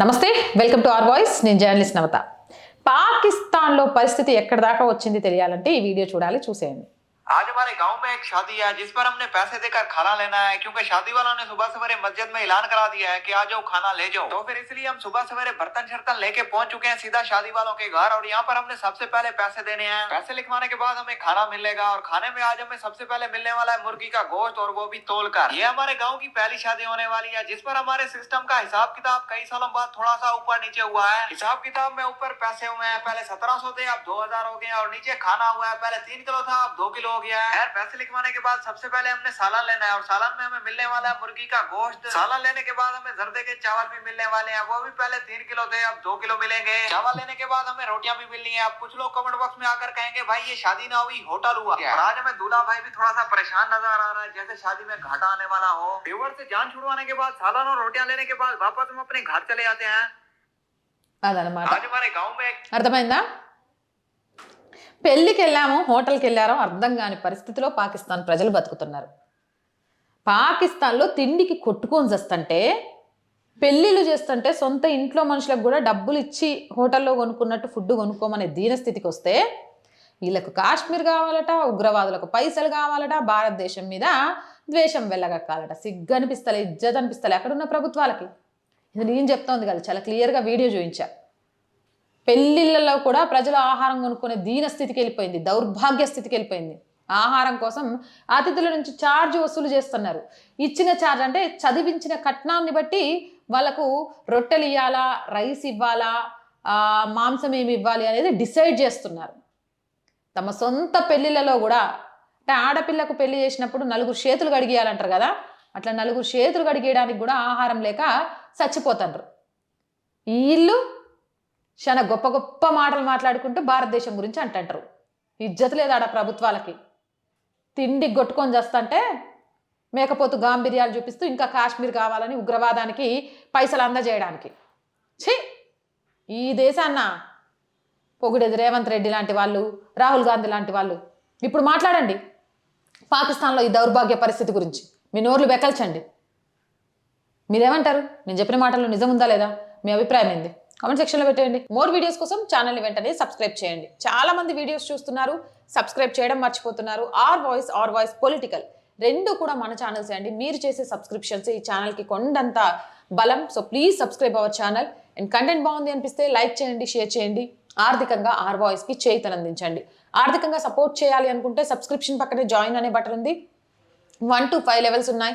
నమస్తే welcome to R voice. నేను journalist Navata. పాకిస్తాన్లో పరిస్థితి ఎక్కడి దాకా వచ్చింది తెలియాలంటే ఈ వీడియో చూడాలి చూసేయండి. आज हमारे गाँव में एक शादी है, जिस पर हमने पैसे देकर खाना लेना है, क्योंकि शादी वालों ने सुबह सवेरे मस्जिद में ऐलान करा दिया है कि आ जाओ, खाना ले जाओ। तो फिर इसलिए हम सुबह सवेरे बर्तन शर्तन लेके पहुँच चुके हैं सीधा शादी वालों के घर, और यहाँ पर हमने सबसे पहले पैसे देने हैं। पैसे लिखवाने के बाद हमें खाना मिलेगा, और खाने में आज हमें सबसे पहले मिलने वाला है मुर्गी का गोश्त, और वो भी तोल कर ये हमारे गाँव की पहली शादी होने वाली है, जिस पर हमारे सिस्टम का हिसाब किताब कई सालों बाद थोड़ा सा ऊपर नीचे हुआ है। हिसाब किताब में ऊपर पैसे हुए हैं, पहले सत्रह सौ थे, अब दो हज़ार हो गए और नीचे खाना हुआ है, पहले तीन किलो था, अब दो किलो हो गया है। यार पैसे लिखवाने के बाद सबसे पहले हमने सालन लेना है और सालन में हमें मिलने वाला है मुर्गी का गोश्त। सालन लेने के बाद हमें जर्दे के चावल भी मिलने वाले हैं। वो भी पहले तीन किलो थे अब दो किलो मिलेंगे। चावल लेने के बाद हमें रोटियाँ भी मिलनी है। अब कुछ लोग कमेंट बॉक्स में आकर कहेंगे भाई ये शादी ना हुई होटल हुआ। और आज हमें दूल्हा भाई भी थोड़ा सा परेशान नज़र आ रहा है जैसे शादी में घाटा आने वाला हो। व्यूवर से जान छुड़वाने के बाद सालन और रोटियाँ लेने के बाद वापस हम अपने घर चले जाते हैं। आज हमारे गाँव में एक పెళ్ళికి వెళ్ళాము హోటల్కి వెళ్ళారో అర్థం కాని పరిస్థితిలో పాకిస్తాన్ ప్రజలు బతుకుతున్నారు. పాకిస్తాన్లో తిండికి కొట్టుకొని చేస్తుంటే పెళ్ళిళ్ళు చేస్తుంటే సొంత ఇంట్లో మనుషులకు కూడా డబ్బులు ఇచ్చి హోటల్లో కొనుక్కున్నట్టు ఫుడ్ కొనుక్కోమనే దీనస్థితికి వస్తే వీళ్ళకు కాశ్మీర్ కావాలట ఉగ్రవాదులకు పైసలు కావాలట భారతదేశం మీద ద్వేషం వెళ్ళగక్కాలట సిగ్గు అనిపిస్తలే ఇజ్జత్ అనిపిస్తలే అక్కడున్న ప్రభుత్వాలకి. ఇది నేను చెప్తోంది కదా చాలా క్లియర్గా వీడియో చూపించా పెళ్ళిళ్ళలో కూడా ప్రజలు ఆహారం కొనుక్కునే దీన స్థితికి వెళ్ళిపోయింది దౌర్భాగ్య స్థితికి వెళ్ళిపోయింది. ఆహారం కోసం అతిథుల నుంచి ఛార్జ్ వసూలు చేస్తున్నారు. ఇచ్చిన ఛార్జ్ అంటే చదివించిన కట్నాన్ని బట్టి వాళ్ళకు రొట్టెలు ఇవ్వాలా రైస్ ఇవ్వాలా మాంసం ఏమి ఇవ్వాలి అనేది డిసైడ్ చేస్తున్నారు. తమ సొంత పెళ్ళిళ్ళలో కూడా అంటే ఆడపిల్లకు పెళ్ళి చేసినప్పుడు నలుగురు చేతులు కడిగేయాలంటారు కదా అట్లా నలుగురు చేతులు కడిగేయడానికి కూడా ఆహారం లేక చచ్చిపోతారు వీళ్ళు చాలా గొప్ప గొప్ప మాటలు మాట్లాడుకుంటూ భారతదేశం గురించి అంటుంటారు. ఇజ్జత లేదు ఆడ ప్రభుత్వాలకి. తిండి కొట్టుకొని చేస్తుంటే మేకపోతు గాంభీర్యాలు చూపిస్తూ ఇంకా కాశ్మీర్ కావాలని ఉగ్రవాదానికి పైసలు అందజేయడానికి. ఛీ! ఈ దేశాన్న పొగిడేది రేవంత్ రెడ్డి లాంటి వాళ్ళు రాహుల్ గాంధీ లాంటి వాళ్ళు. ఇప్పుడు మాట్లాడండి పాకిస్తాన్లో ఈ దౌర్భాగ్య పరిస్థితి గురించి. మీ నోర్లు వెకల్చండి మీరేమంటారు? నేను చెప్పిన మాటలు నిజం ఉందా లేదా? మీ అభిప్రాయం ఏంది? కామెంట్ సెక్షన్లో పెట్టేయండి. మోర్ వీడియోస్ కోసం ఛానల్ని వెంటనే సబ్స్క్రైబ్ చేయండి. చాలా మంది వీడియోస్ చూస్తున్నారు సబ్స్క్రైబ్ చేయడం మర్చిపోతున్నారు. R voice R voice political రెండు కూడా మన ఛానల్స్ అండి. మీరు చేసే సబ్స్క్రిప్షన్స్ ఈ ఛానల్కి కొండంత బలం. So please subscribe our channel and content బాగుంది అనిపిస్తే లైక్ చేయండి షేర్ చేయండి. ఆర్థికంగా ఆర్ వాయిస్కి చేయితనందించండి ఆర్థికంగా సపోర్ట్ చేయాలి అనుకుంటే సబ్స్క్రిప్షన్ పక్కనే జాయిన్ అనే బటన్ ఉంది. వన్ టు ఫైవ్ లెవెల్స్ ఉన్నాయి.